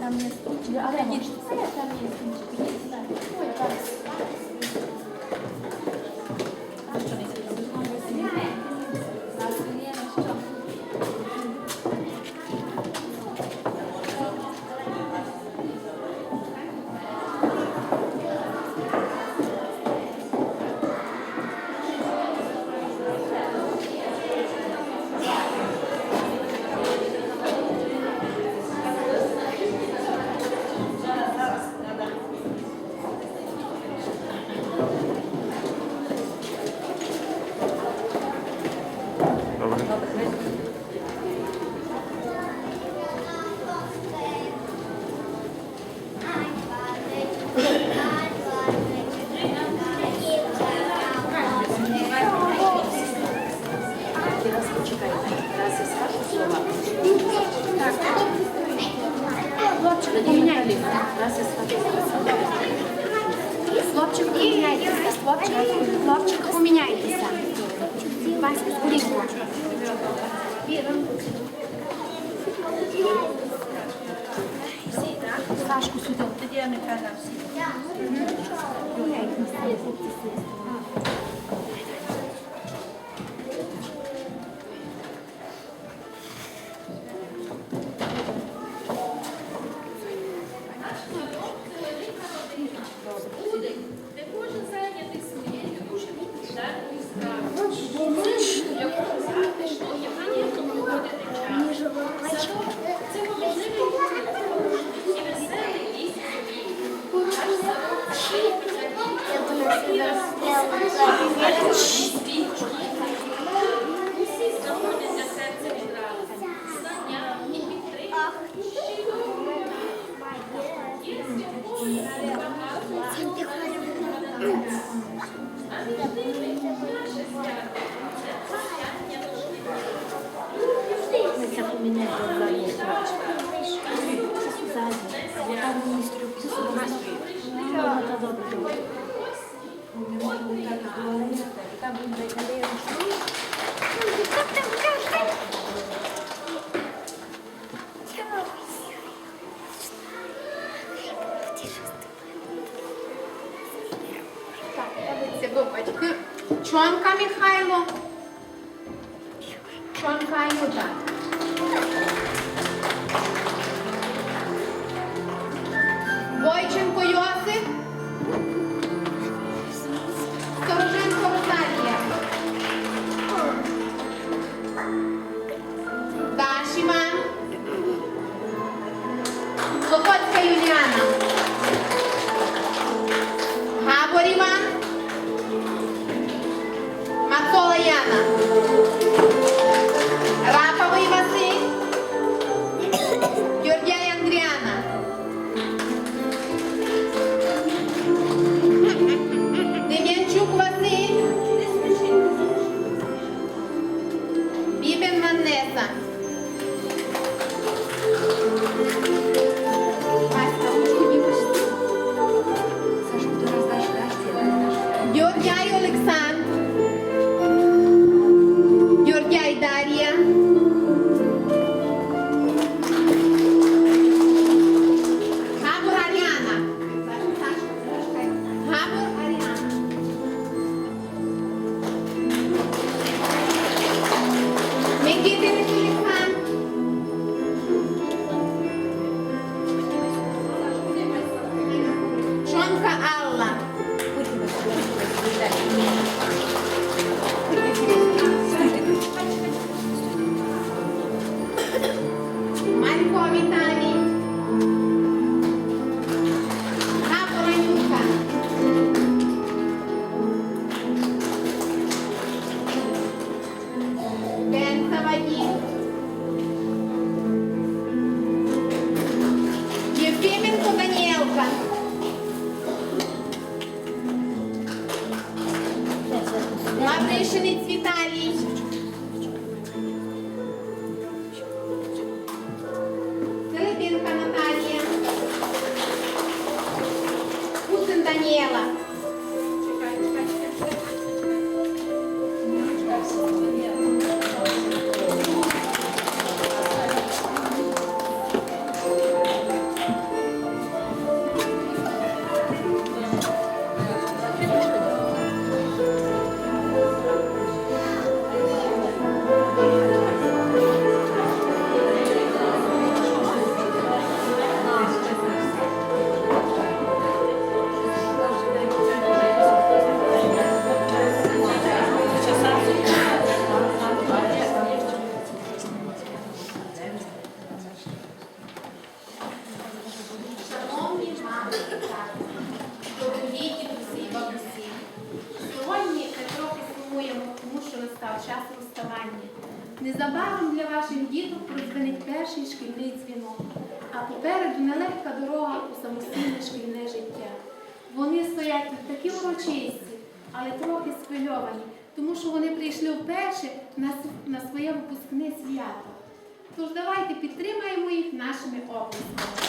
Tam jest. Ale nie, tam jest. Oj, Хлопчик, поменяй лист. Раз из Хлопчик, поменяй лист. Хлопчик, хлопчик. Васька, скорее. Сашку сюда. Тоді я не передам всі. Де кожен зайнятий своєю дуже відповідальною справою. Як показати, що Євгенія проводити час. Садок – це можливий і веселий ліс у віку. Наш садок – це такий Усі সন কানে খায় এবং সন খায় কোথায় Yeah. Час розставання. Незабаром для ваших діток прозвенить перший шкільний дзвінок, а попереду нелегка дорога у самостійне шкільне життя. Вони стоять тут такі урочисті, але трохи схвильовані, тому що вони прийшли вперше на, своє випускне свято. Тож давайте підтримаємо їх нашими оплесками.